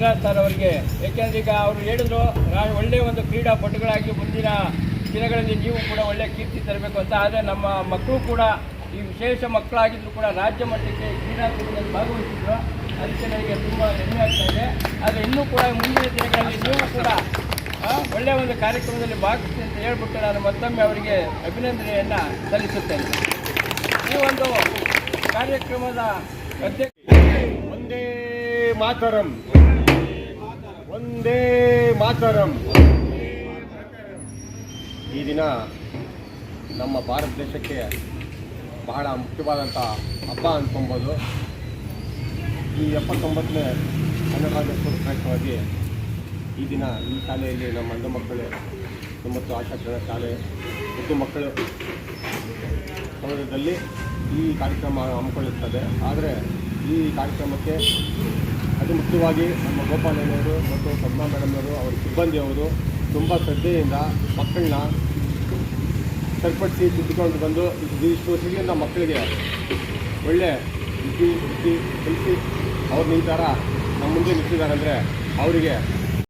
ನಮ್ಮ ಸರ್ ಅವರಿಗೆ ಏಕೆಂದರೆ ಈಗ ಅವರು ಹೇಳಿದ್ರು ಒಳ್ಳೆಯ ಒಂದು ಕ್ರೀಡಾಪಟುಗಳಾಗಿ ಮುಂದಿನ ದಿನಗಳಲ್ಲಿ ನೀವು ಕೂಡ ಒಳ್ಳೆಯ ಕೀರ್ತಿ ತರಬೇಕು ಅಂತ. ಆದರೆ ನಮ್ಮ ಮಕ್ಕಳು ಕೂಡ, ಈ ವಿಶೇಷ ಮಕ್ಕಳಾಗಿದ್ದರೂ ಕೂಡ ರಾಜ್ಯ ಮಟ್ಟಕ್ಕೆ ಕ್ರೀಡಾಕೂಟದಲ್ಲಿ ಭಾಗವಹಿಸಿದ್ರು. ಅದಕ್ಕೆ ನನಗೆ ತುಂಬ ಹೆಮ್ಮೆ ಆಗ್ತಾ ಇದೆ. ಆದರೆ ಇನ್ನೂ ಕೂಡ ಮುಂದಿನ ದಿನಗಳಲ್ಲಿ ನೀವು ಕೂಡ ಒಳ್ಳೆಯ ಒಂದು ಕಾರ್ಯಕ್ರಮದಲ್ಲಿ ಭಾಗವಹಿಸಿ ಅಂತ ಹೇಳ್ಬಿಟ್ಟು ನಾನು ಮತ್ತೊಮ್ಮೆ ಅವರಿಗೆ ಅಭಿನಂದನೆಯನ್ನು ಸಲ್ಲಿಸುತ್ತೇನೆ. ಈ ಒಂದು ಕಾರ್ಯಕ್ರಮದ ಅಧ್ಯಕ್ಷ ಒಂದೇ ಮಾತರಂ. ಒಂದೇ ಮಾತರಂ. ಈ ದಿನ ನಮ್ಮ ಭಾರತ ದೇಶಕ್ಕೆ ಬಹಳ ಮುಖ್ಯವಾದಂಥ ಹಬ್ಬ ಅಂದ್ಕೊಂಬೋದು ಈ ಎಪ್ಪತ್ತೊಂಬತ್ತನೇ ಕನ್ನಡ ಪ್ರಯುಕ್ತವಾಗಿ ಈ ದಿನ ಈ ಶಾಲೆಯಲ್ಲಿ ನಮ್ಮ ಹೆಣ್ಣು ಮಕ್ಕಳು ತೊಂಬತ್ತು ಆಶಾಕರಣ ಶಾಲೆ ಮತ್ತು ಮಕ್ಕಳು ಸಮಯದಲ್ಲಿ ಈ ಕಾರ್ಯಕ್ರಮ ಹಮ್ಮಿಕೊಳ್ಳುತ್ತದೆ. ಆದರೆ ಈ ಕಾರ್ಯಕ್ರಮಕ್ಕೆ ಮುಖ್ಯವಾಗಿ ನಮ್ಮ ಗೋಪಾಲಯ್ಯನವರು ಮತ್ತು ಪದ್ಮಾ ಮೇಡಮ್ನವರು, ಅವರ ಸಿಬ್ಬಂದಿಯವರು ತುಂಬ ಶ್ರದ್ಧೆಯಿಂದ ಮಕ್ಕಳನ್ನ ಸರಿಪಡಿಸಿ ತಿದ್ದುಕೊಂಡು ಬಂದು ಇಷ್ಟು ವರ್ಷದಿಂದ ಮಕ್ಕಳಿಗೆ ಒಳ್ಳೆ ಬುದ್ಧಿ ಬುದ್ಧಿ ಕಲಿಸಿ ಅವ್ರು ನಿಂತಾರ, ನಮ್ಮ ಮುಂದೆ ನಿಂತಿದ್ದಾರೆ ಅಂದರೆ ಅವರಿಗೆ